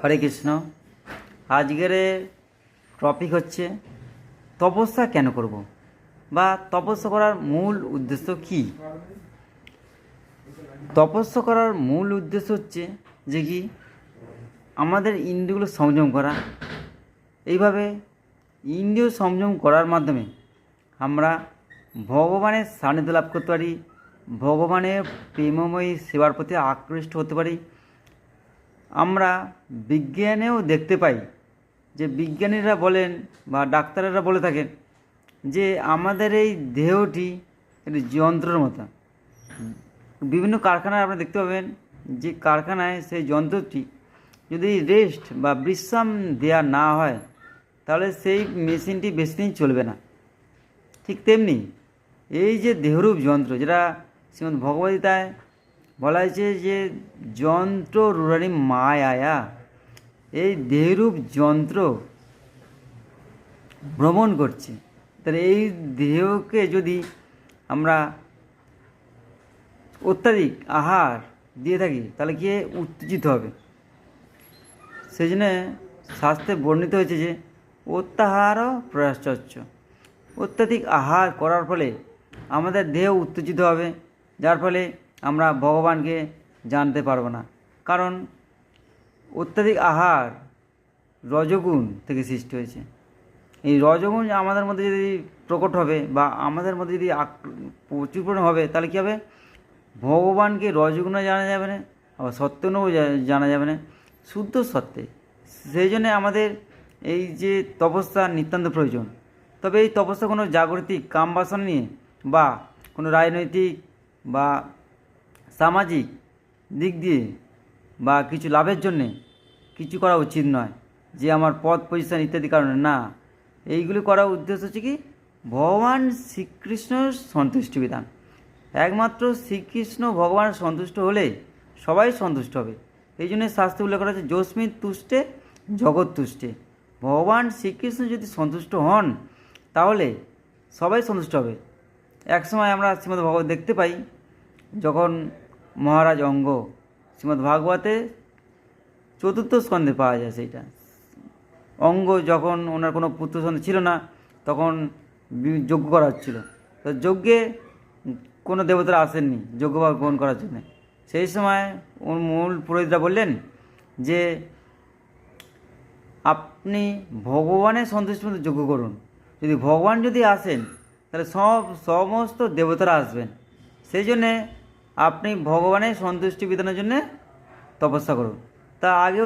হরে কৃষ্ণ। আজকের টপিক হচ্ছে, তপস্যা কেন করব? বা তপস্যা করার মূল উদ্দেশ্য কি? তপস্যা করার মূল উদ্দেশ্য হচ্ছে যে কি, আমাদের ইন্দ্রিয়গুলো সংযম করা। এইভাবে ইন্দ্রিয় সংযম করার মাধ্যমে আমরা ভগবানের সান্নিধ্য লাভ করতে পারি, ভগবানের প্রেমময়ী সেবার প্রতি আকৃষ্ট হতে পারি আমরা বিজ্ঞানেও দেখতে পাই যে বিজ্ঞানীরা বলেন বা ডাক্তারেরা বলে থাকেন যে আমাদের এই দেহটি একটি যন্ত্রের মতো। বিভিন্ন কারখানায় আপনারা দেখতে পাবেন যে কারখানায় সেই যন্ত্রটি যদি রেস্ট বা বিশ্রাম দেওয়া না হয়, তাহলে সেই মেশিনটি বেশি দিন চলবে না। ঠিক তেমনি এই যে দেহরূপ যন্ত্র, যেটা শ্রীমদ ভগবদ্গীতায় বলা হয়েছে যে যন্ত্র রুরারি মায়া এই দেহরূপ যন্ত্র ভ্রমণ করছে। তাহলে এই দেহকে যদি আমরা অত্যাধিক আহার দিয়ে থাকি, তাহলে কি উত্তেজিত হবে? সেই জন্যে শাস্ত্রে বর্ণিত হয়েছে যে, অত্যাহার প্রয়াশ্চর্য। অত্যাধিক আহার করার ফলে আমাদের দেহ উত্তেজিত হবে, যার ফলে আমরা ভগবানকে জানতে পারব না। কারণ অত্যাধিক আহার রজগুণ থেকে সৃষ্টি হয়েছে। এই রজগুণ আমাদের মধ্যে যদি প্রকট হবে বা আমাদের মধ্যে যদি প্রচুর পরিমাণে হবে, তাহলে কী হবে? ভগবানকে রজগুণও জানা যাবে না, আবার সত্যগুণও জানা যাবে না। শুদ্ধ সত্যে। সেই জন্যে আমাদের এই যে তপস্যা নিতান্ত প্রয়োজন। তবে এই তপস্যা কোনো জাগতিক কাম বাসনা নিয়ে বা কোনো রাজনৈতিক বা সামাজিক দিক দিয়ে বা কিছু লাভের জন্যে কিছু করা উচিত নয় যে আমার পদ পজিশন ইত্যাদি কারণে। না, এইগুলি করার উদ্দেশ্য হচ্ছে কি? ভগবান শ্রীকৃষ্ণর সন্তুষ্টি বিধান। একমাত্র শ্রীকৃষ্ণ ভগবান সন্তুষ্ট হলে সবাই সন্তুষ্ট হবে। এই জন্য শাস্ত্রে উল্লেখ করা হচ্ছে যস্মিন তুষ্টে, জগৎ তুষ্টে। ভগবান শ্রীকৃষ্ণ যদি সন্তুষ্ট হন, তাহলে সবাই সন্তুষ্ট হবে। একসময় আমরা শ্রীমদ্ ভগবত দেখতে পাই, যখন মহারাজ অঙ্গ। শ্রীমদ্ ভাগবতে চতুর্থ স্কন্ধে পাওয়া যায় সেইটা। অঙ্গ যখন ওনার কোনো পুত্র সন্তান ছিল না, তখন যজ্ঞ করা হচ্ছিল। তো যজ্ঞে কোনো দেবতারা আসেননি, যজ্ঞভাগ গ্রহণ করার জন্যে। সেই সময় ওর মূল পুরোহিতরা বললেন যে, আপনি ভগবানের সন্তুষ্টি মতো যজ্ঞ করুন। যদি ভগবান যদি আসেন, তাহলে সব, সমস্ত দেবতারা আসবেন। সেই জন্যে আপনি ভগবানের সন্তুষ্টি বিধানের জন্য তপস্যা করুন। তা আগেও